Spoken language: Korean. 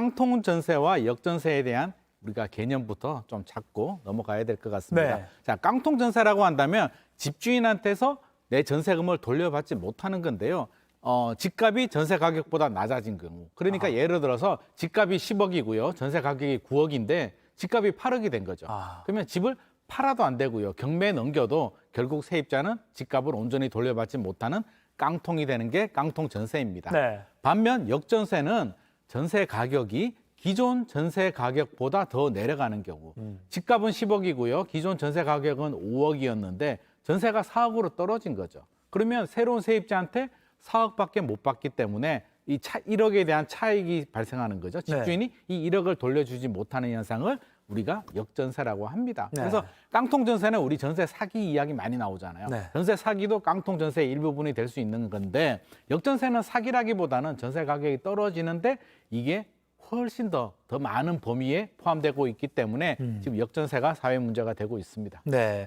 깡통 전세와 역전세에 대한 우리가 개념부터 좀 잡고 넘어가야 될 것 같습니다. 네. 자, 깡통 전세라고 한다면 집주인한테서 내 전세금을 돌려받지 못하는 건데요. 어, 집값이 전세 가격보다 낮아진 경우. 그러니까 예를 들어서 집값이 10억이고요. 전세 가격이 9억인데 집값이 8억이 된 거죠. 아. 그러면 집을 팔아도 안 되고요. 경매에 넘겨도 결국 세입자는 집값을 온전히 돌려받지 못하는 깡통이 되는 게 깡통 전세입니다. 네. 반면 역전세는 전세 가격이 기존 전세 가격보다 더 내려가는 경우 집값은 10억이고요. 기존 전세 가격은 5억이었는데 전세가 4억으로 떨어진 거죠. 그러면 새로운 세입자한테 4억밖에 못 받기 때문에 이 차, 1억에 대한 차익이 발생하는 거죠. 집주인이 이 1억을 돌려주지 못하는 현상을 우리가 역전세라고 합니다. 네. 그래서 깡통 전세는 우리 전세 사기 이야기 많이 나오잖아요. 네. 전세 사기도 깡통 전세의 일부분이 될 수 있는 건데 역전세는 사기라기보다는 전세 가격이 떨어지는데 이게 훨씬 더 더 많은 범위에 포함되고 있기 때문에 지금 역전세가 사회 문제가 되고 있습니다. 네.